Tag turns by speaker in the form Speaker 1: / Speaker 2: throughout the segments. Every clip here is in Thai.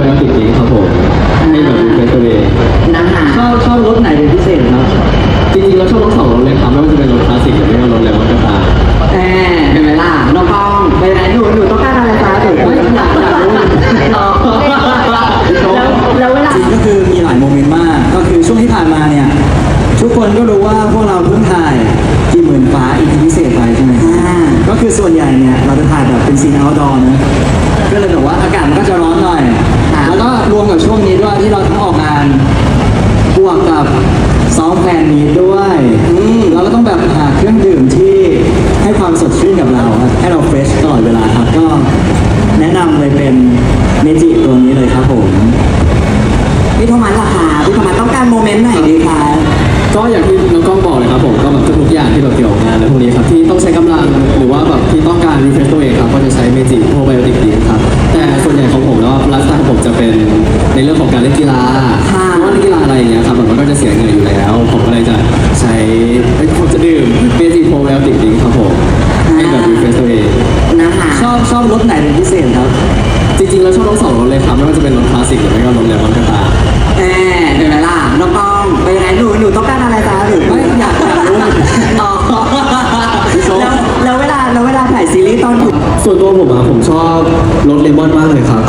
Speaker 1: ไบโอติกนี้ครับผมให้แบบรีเฟรชตัวเป็
Speaker 2: น
Speaker 1: ก็ร
Speaker 3: ว
Speaker 2: มกับช่วงนี้ด้วยที่เราทั้งออกงานบวกกับซ้อมแฟนมีตด้วยอืมเราก็ต้องแบบหาเครื่องดื่มที่ให้ความสดชื่นกับเราครับให้เราเฟรชตลอดเวลาครับก็แนะนำเลยเป็นเมจิตัวนี้เลยครับผม
Speaker 3: พี่โทมัสล่ะคะพี่โทมัสต้องการโมเมนต์ไหนดีคะ
Speaker 1: ก็อย่างที่น้องกล้องบอกเลยครับผมก็แบบทุกๆอย่างที่แบบเกี่ยวกับงานและพวกนี้ครับที่ต้องใช้กำลังหรือว่าแบบที่ต้องการรีเฟรชตัวเองครับก็จะใช้เมจิโปรไบโอติกดีครับแต่ส่วนใหญ่ของผมแล้วไลฟ์สไตล์ของผมจะเป็น ในเรื่องของการเล่นกีฬาเพราะว่าเล่นกีฬาอะไรอย่างเงี้ยครับแบบมันก็จะเสียเหงื่ออยู่แล้ว ผมก็เลยจะใช้เอ้ยผมจะดื่มเมจิโปรไบโอติกดีครับผมให้แบบรีเฟรชตัวเอง
Speaker 3: นะคะ
Speaker 2: ชอบชอบรถไหนเป็นพิเศษครับ
Speaker 1: จริงๆแล้วชอบทั้งสองรถเลยครับไม่ว่าจะเป็นรถคลาสสิกหรือไม่ก็รถเลมอนก็ตาม
Speaker 3: แหมเห็นไหมล่ะน้องกองไปไหนหนูหนูต้องการอะไรคะหนูไม่อยากอยากรู้อ๋อแล้วแล้วเวลาแล้วเวลาถ่ายซีรีส์ตอนถึง
Speaker 1: ส่วนตัวผมอะผมชอบรส
Speaker 3: เลมอนมากเล
Speaker 1: ยครับ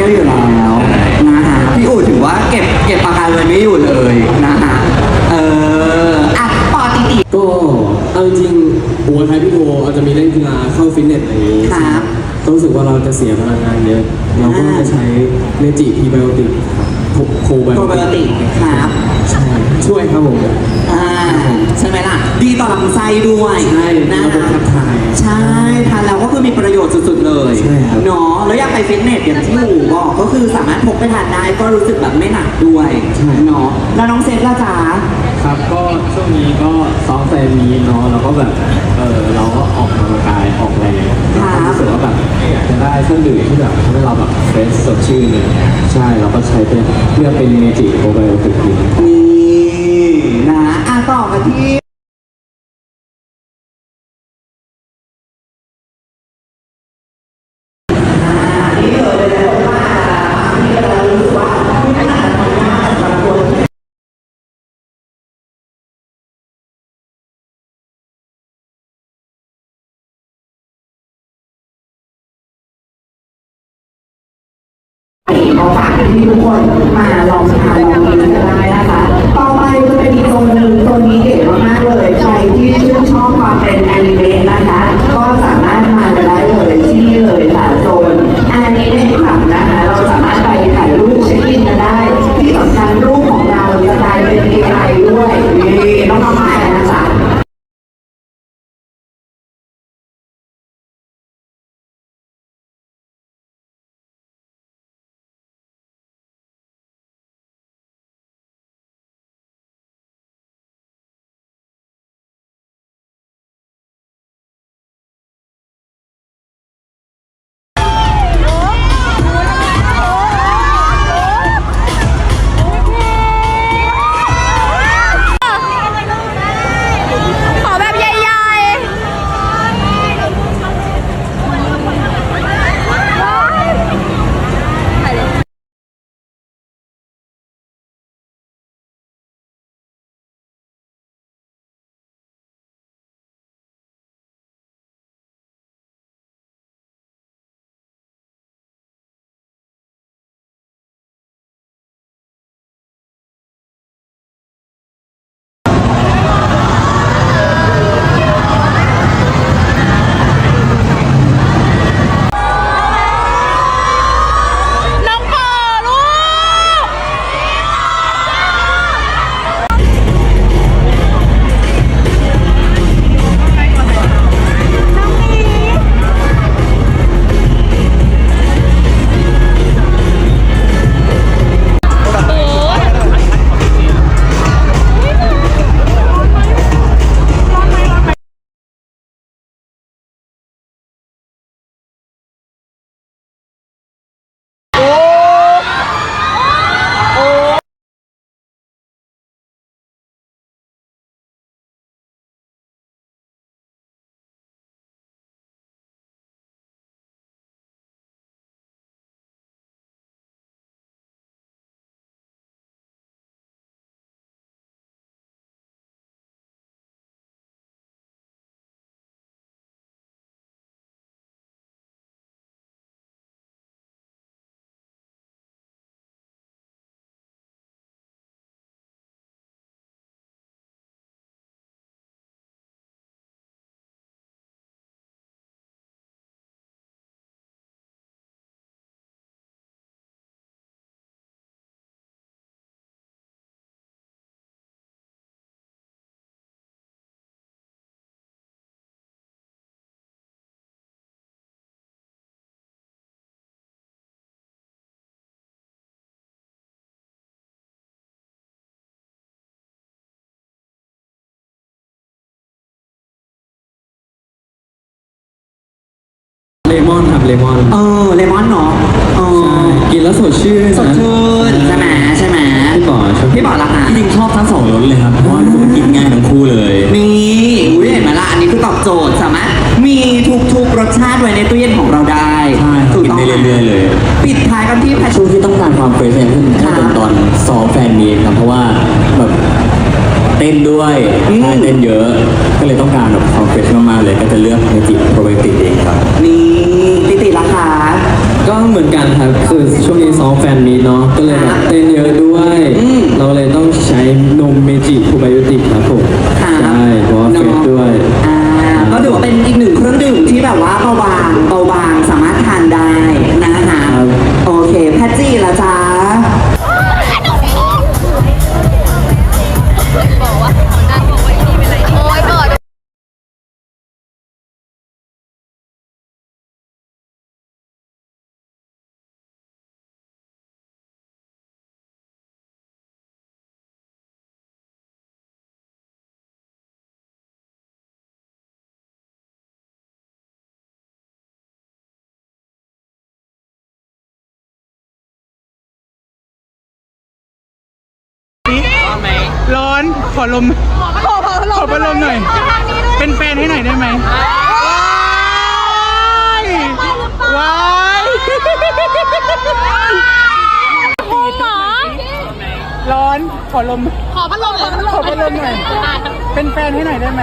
Speaker 1: รี้ยว
Speaker 3: เปรี้ยวๆอยู่แล้วนะฮะพี่อู๋ถือว่าเก็บเก็บปากกาไว้ไม่อยู่เลยนะฮะเอออะปอติติ
Speaker 1: ๆก็เอาจริงๆหัวไทยพี่โบอาจจะมีเล่นกีฬาเข้าฟิตเนสอะไรอย่างนี้
Speaker 3: ครับ
Speaker 1: ก็รู้สึกว่าเราจะเสียพลังงานเยอะเราก็จะใช้เมจิพรีไบโอติก โคไบ
Speaker 3: โปร
Speaker 1: โอ
Speaker 3: ไบโอติกครับ
Speaker 1: ใช่ช่วยครับผม
Speaker 3: อ่าใช่ไหมล่ะ ดีต่อลำไส้ด้วย
Speaker 1: ใช่
Speaker 3: นะ
Speaker 1: ระบบขับถ่าย
Speaker 3: ใช่ทานแล้วก็คือมีประโยชน์สุดๆเลย
Speaker 1: ใช่ครับ
Speaker 3: เนาะแล้วอยากไปฟิตเนสอย่างที่หมูบอกก็คือสามารถพกไปทานได้ก็รู้สึกแบบไม่หนักด้วยเนาะแล้วน้องเซฟล่ะจ๊ะ
Speaker 1: ครับก็ ช่วงนี้ก็ซ้อมแฟนมีเนาะแล้วก็แบบเออเราก็ออกกำลังกายออกแรงเราก็รู้สึกว่าแบบอยากจะได้เครื่องดื่มที่แบบทำให้เราแบบเฟรชสดชื่นเลยใช่เราก็ใช้เป็นเลือกเป็นเมจิโปรไบโอติกดี
Speaker 3: นี่นะอะต่อกันที่ ดีใจด้วยน้องทำ
Speaker 1: เลมอน
Speaker 3: เออเลมอนเนาะเออ
Speaker 1: กินแล้วสดชื่น
Speaker 3: สดชื่นใช่ไหมใช่ไหม
Speaker 1: พี่บอชอบ
Speaker 3: พี่บอล่ะคะ
Speaker 4: จริงชอบทั้งสองรสเลยครับเพราะว่าว่ากินง่ายทั้งคู่เลย
Speaker 3: ร้อนขอ
Speaker 4: ลม ขอพัดลม
Speaker 5: ขอพัดลมหน่อยเป็นแฟนให้หน่อยได้ไหมว้าย
Speaker 6: โอ้หมอ
Speaker 5: ร้อนขอลม
Speaker 6: ขอพัดลมขอพัดลม
Speaker 5: หน่อย เป็นแฟนให้หน่อยได้ไหม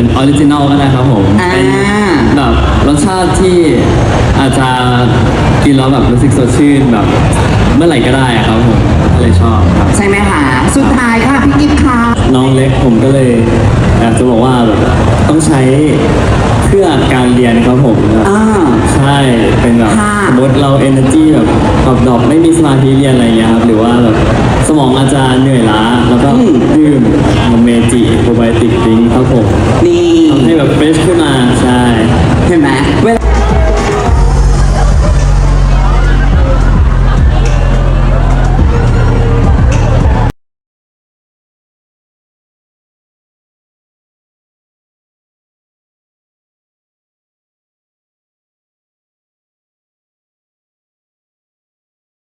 Speaker 5: ็
Speaker 6: นออริจินอ
Speaker 5: ล
Speaker 6: ก็ได้
Speaker 7: ค
Speaker 8: รั
Speaker 6: บ
Speaker 1: ผมเป็น
Speaker 4: แบบรสชาติที่อาจจะกินแล้วแบบรู้สึกสดชื่นแบบเมื่อไหร่ก็ได้ครับผมก็เลยชอบครับ
Speaker 3: ใช่ไหมคะสุดท้ายค่ะพี่กิ๊บคค่ะ
Speaker 4: น้องเล็กผมก็เลยอยากจะบอกว่าแบบต้องใช้เพื่อการเรียนครับผมใช่เป็นแบบ
Speaker 3: ค่
Speaker 4: สมมติเราเอเนอร์จีแบบแบบดอกไม่มีสมาธิเรียนอะไรเงี้ยครับหรือว่าแบบสมองอาจารย์เหนื่อยล้าแล้วก็ดื่ม না